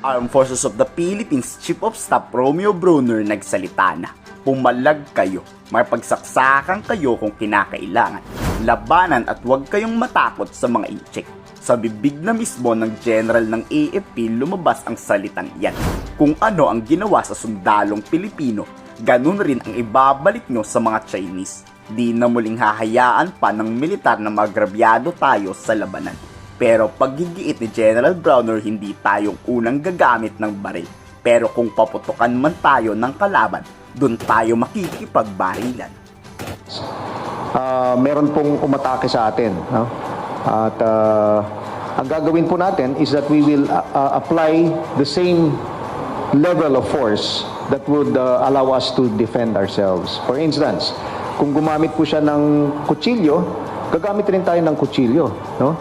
Armed Forces of the Philippines Chief of Staff Romeo Brunner nagsalita na. Pumalag kayo, may pagsaksakan kayo kung kinakailangan. Labanan at huwag kayong matakot sa mga incheck. Sa bibig na mismo ng general ng AFP lumabas ang salitang yan. Kung ano ang ginawa sa sundalong Pilipino, ganun rin ang ibabalik nyo sa mga Chinese. Di na muling hahayaan pa ng militar na magrabyado tayo sa labanan. Pero paggigiit ni General Browner, hindi tayong unang gagamit ng baril. Pero kung paputukan man tayo ng kalaban, dun tayo makikipagbarilan. Ah, meron pong umatake sa atin. No? At ah, ang gagawin po natin is that we will ah, apply the same level of force that would ah, allow us to defend ourselves. For instance, kung gumamit po siya ng kutsilyo, gagamit rin tayo ng kutsilyo. No?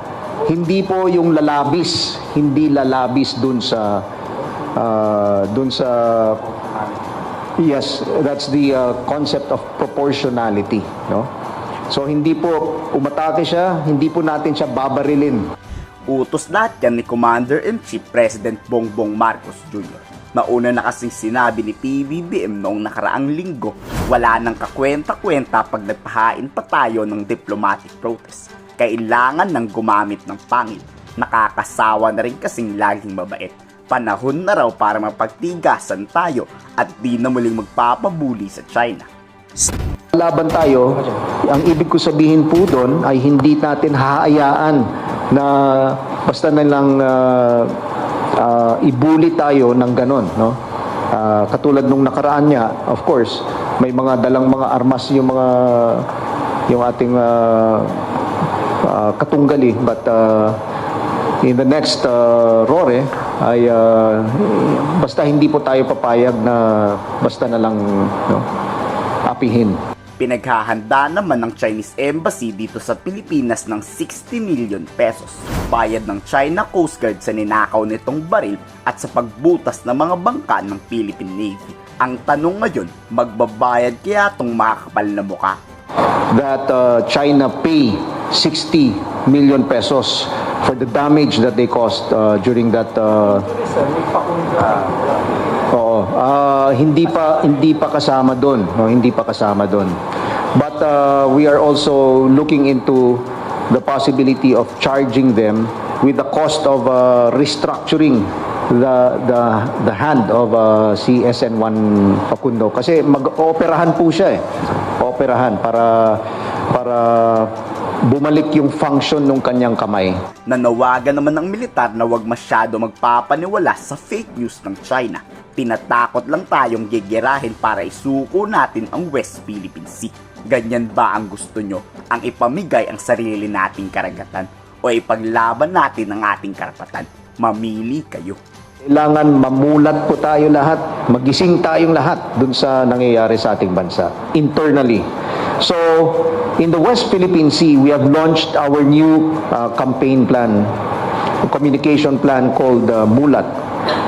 Hindi po yung lalabis, hindi lalabis dun sa ah, dun sa Yes, that's the uh, concept of proportionality, no? So hindi po umatake siya, hindi po natin siya babarilin. Utos lahat yan ni Commander-in-Chief President Bongbong Marcos Jr. Nauna na kasing sinabi ni PBBM noong nakaraang linggo, wala nang kakwenta-kwenta pag nagpahain pa tayo ng diplomatic protest. Kailangan nang gumamit ng pangil. Nakakasawa na rin kasing laging mabait. Panahon na raw para mapagtigasan tayo at di na muling magpapabuli sa China. Laban tayo, ang ibig ko sabihin po doon ay hindi natin haayaan na basta na lang uh, uh, ibuli tayo ng ganon, no? Ah, katulad nung nakaraan niya, of course, may mga dalang mga armas yung mga yung ating uh, uh, katunggali but uh, in the next uh, RORE ay uh, basta hindi po tayo papayag na basta na lang no, apihin. Pinaghahanda naman ng Chinese Embassy dito sa Pilipinas ng 60 million pesos. Bayad ng China Coast Guard sa ninakaw nitong baril at sa pagbutas ng mga bangka ng Philippine Navy. Ang tanong ngayon, magbabayad kaya tong makakapal na muka? that uh, China pay 60 million pesos for the damage that they caused uh, during that uh, Oo, ah, hindi pa hindi pa kasama doon, no, hindi pa kasama doon. But uh, we are also looking into the possibility of charging them with the cost of uh, restructuring the the the hand of uh, si SN1 Facundo kasi mag-ooperahan po siya eh. Ooperahan para para bumalik yung function ng kanyang kamay. Nanawagan naman ng militar na huwag masyado magpapaniwala sa fake news ng China. Tinatakot lang tayong gigirahin para isuko natin ang West Philippine Sea. Ganyan ba ang gusto nyo? Ang ipamigay ang sarili nating karagatan o ipaglaban natin ang ating karapatan? Mamili kayo. Kailangan mamulat po tayo lahat, magising tayong lahat dun sa nangyayari sa ating bansa, internally. So, in the West Philippine Sea, we have launched our new uh, campaign plan, communication plan called uh, Mulat.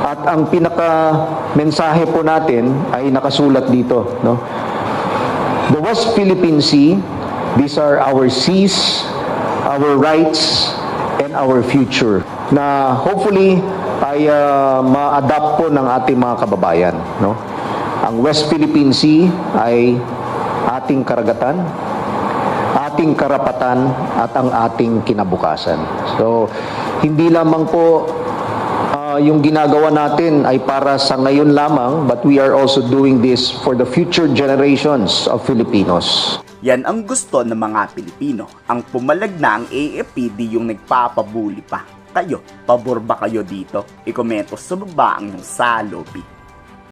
At ang pinaka-mensahe po natin ay nakasulat dito. No? The West Philippine Sea, these are our seas, our rights, and our future na hopefully ay uh, ma-adapt po ng ating mga kababayan. No? Ang West Philippine Sea ay ating karagatan, ating karapatan at ang ating kinabukasan. So, hindi lamang po ah, yung ginagawa natin ay para sa ngayon lamang, but we are also doing this for the future generations of Filipinos. Yan ang gusto ng mga Pilipino. Ang pumalag na ang AFP di yung nagpapabuli pa. Kayo, pabor ba kayo dito? Ikomento sa baba ang iyong salobi.